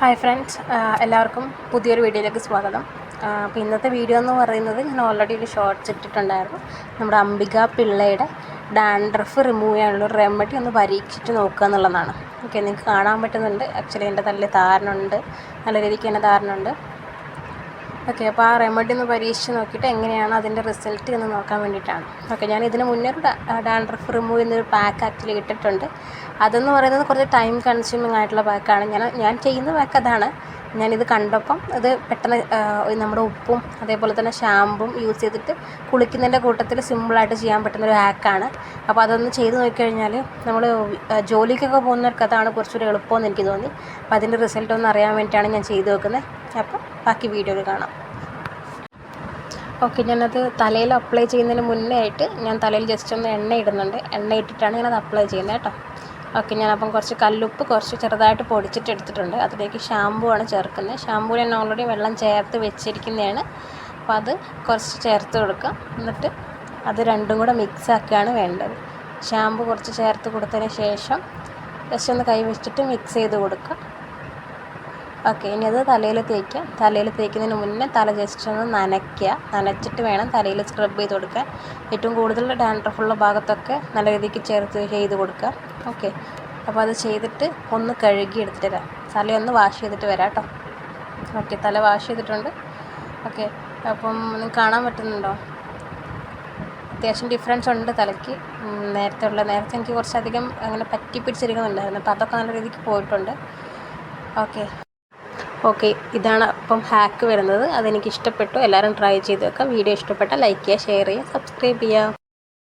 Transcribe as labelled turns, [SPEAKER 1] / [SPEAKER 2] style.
[SPEAKER 1] Hi friends എല്ലാവർക്കും പുതിയൊരു വീഡിയോയിലേക്ക് സ്വാഗതം. അപ്പോൾ ഇന്നത്തെ വീഡിയോ എന്ന് പറയുന്നത് ഞാൻ ഓൾറെഡി ഒരു ഷോർട്ട്സ് ഇട്ടിട്ടുണ്ടായിരുന്നു. നമ്മുടെ അംബിക പിള്ളയുടെ ഡാൻഡ്രഫ് റിമൂവ് ചെയ്യാനുള്ള റെമഡി ഒന്ന് പരീക്ഷിച്ച് നോക്കുക എന്നുള്ളതാണ്. ഓക്കെ നിങ്ങൾക്ക് കാണാൻ പറ്റുന്നുണ്ട്. ആക്ച്വലി എന്റെ തല്ലിൽ താരനുണ്ട്. നല്ല രീതിക്ക് തന്നെ താരനുണ്ട്. ഓക്കെ അപ്പോൾ ആ റെമഡി ഒന്ന് പരീക്ഷിച്ച് നോക്കിയിട്ട് എങ്ങനെയാണ് അതിന്റെ റിസൾട്ട് എന്ന് നോക്കാൻ വേണ്ടിയിട്ടാണ്. ഓക്കെ ഞാൻ ഇതിന് മുന്നേ ഒരു ഡാൻഡ്രഫ് റിമൂവ് ചെയ്യുന്നൊരു പാക്ക് ആക്ച്വലി ഇട്ടിട്ടുണ്ട്. അതെന്ന് പറയുന്നത് കുറച്ച് ടൈം കൺസ്യൂമിങ് ആയിട്ടുള്ള പാക്കാണ് ഞാൻ ഞാൻ ചെയ്യുന്ന പാക്ക് അതാണ്. ഞാനിത് കണ്ടപ്പം അത് പെട്ടെന്ന് നമ്മുടെ ഉപ്പും അതേപോലെ തന്നെ ഷാമ്പും യൂസ് ചെയ്തിട്ട് കുളിക്കുന്നതിന്റെ കൂട്ടത്തിൽ സിമ്പിളായിട്ട് ചെയ്യാൻ പറ്റുന്നൊരു ഹാക്കാണ് അപ്പോൾ അതൊന്ന് ചെയ്ത് നോക്കിക്കഴിഞ്ഞാൽ നമ്മൾ ജോലിക്കൊക്കെ പോകുന്നവർക്ക് അതാണ് കുറച്ചുകൂടി എളുപ്പമെന്ന് എനിക്ക് തോന്നി. അപ്പോൾ അതിന്റെ റിസൾട്ട് ഒന്ന് അറിയാൻ വേണ്ടിയിട്ടാണ് ഞാൻ ചെയ്ത് നോക്കുന്നത് അപ്പോൾ ബാക്കി വീഡിയോയിൽ കാണാം. ഓക്കെ ഞാനത് തലയിൽ അപ്ലൈ ചെയ്യുന്നതിന് മുന്നേ ആയിട്ട് ഞാൻ തലയിൽ ജസ്റ്റ് ഒന്ന് എണ്ണ ഇടുന്നുണ്ട്. എണ്ണ ഇട്ടിട്ടാണ് ഞാനത് അപ്ലൈ ചെയ്യുന്നത് കേട്ടോ. ഓക്കെ ഞാനപ്പം കുറച്ച് കല്ലുപ്പ് കുറച്ച് ചെറുതായിട്ട് പൊടിച്ചിട്ട് എടുത്തിട്ടുണ്ട്. അതിലേക്ക് ഷാമ്പു ആണ് ചേർക്കുന്നത്. ഷാമ്പു ഞാൻ ഓൾറെഡി വെള്ളം ചേർത്ത് വെച്ചിരിക്കുന്നതാണ്. അപ്പോൾ അത് കുറച്ച് ചേർത്ത് കൊടുക്കാം. എന്നിട്ട് അത് രണ്ടും കൂടെ മിക്സ് ആക്കുകയാണ് വേണ്ടത്. ഷാമ്പു കുറച്ച് ചേർത്ത് കൊടുത്തതിന് ശേഷം ജസ്റ്റ് ഒന്ന് കൈ വെച്ചിട്ട് മിക്സ് ചെയ്ത് കൊടുക്കുക ഓക്കെ ഇനി അത് തലയിൽ തേക്കുക. തലയിൽ തേക്കുന്നതിന് മുന്നേ തല ജസ്റ്റ് ഒന്ന് നനയ്ക്കുക. നനച്ചിട്ട് വേണം തലയിൽ സ്ക്രബ് ചെയ്ത് കൊടുക്കാൻ. ഏറ്റവും കൂടുതൽ ഡാൻഡ്രഫുള്ള ഭാഗത്തൊക്കെ നല്ല രീതിക്ക് ചേർത്ത് ചെയ്ത് കൊടുക്കുക. ഓക്കെ അപ്പോൾ അത് ചെയ്തിട്ട് ഒന്ന് കഴുകി എടുത്തിട്ട് വരാം. തലയൊന്ന് വാഷ് ചെയ്തിട്ട് വരാം കേട്ടോ. ഓക്കെ തല വാഷ് ചെയ്തിട്ടുണ്ട്. ഓക്കെ അപ്പം നിങ്ങൾക്ക് കാണാൻ പറ്റുന്നുണ്ടോ? അത്യാവശ്യം ഡിഫറൻസ് ഉണ്ട് തലയ്ക്ക്. നേരത്തെ ഉള്ള നേരത്തെ എനിക്ക് കുറച്ചധികം അങ്ങനെ പറ്റി പിടിച്ചിരിക്കുന്നുണ്ടായിരുന്നു. അപ്പോൾ അതൊക്കെ നല്ല രീതിക്ക് പോയിട്ടുണ്ട്. ഓക്കെ. ഓക്കെ ഇതാണ് അപ്പം ഹാക്ക് വരുന്നത്. അതെനിക്ക് ഇഷ്ടപ്പെട്ടു. എല്ലാവരും ട്രൈ ചെയ്ത് വെക്കാം. വീഡിയോ ഇഷ്ടപ്പെട്ടാൽ ലൈക്ക് ചെയ്യുക ഷെയർ ചെയ്യുക സബ്സ്ക്രൈബ് ചെയ്യുക.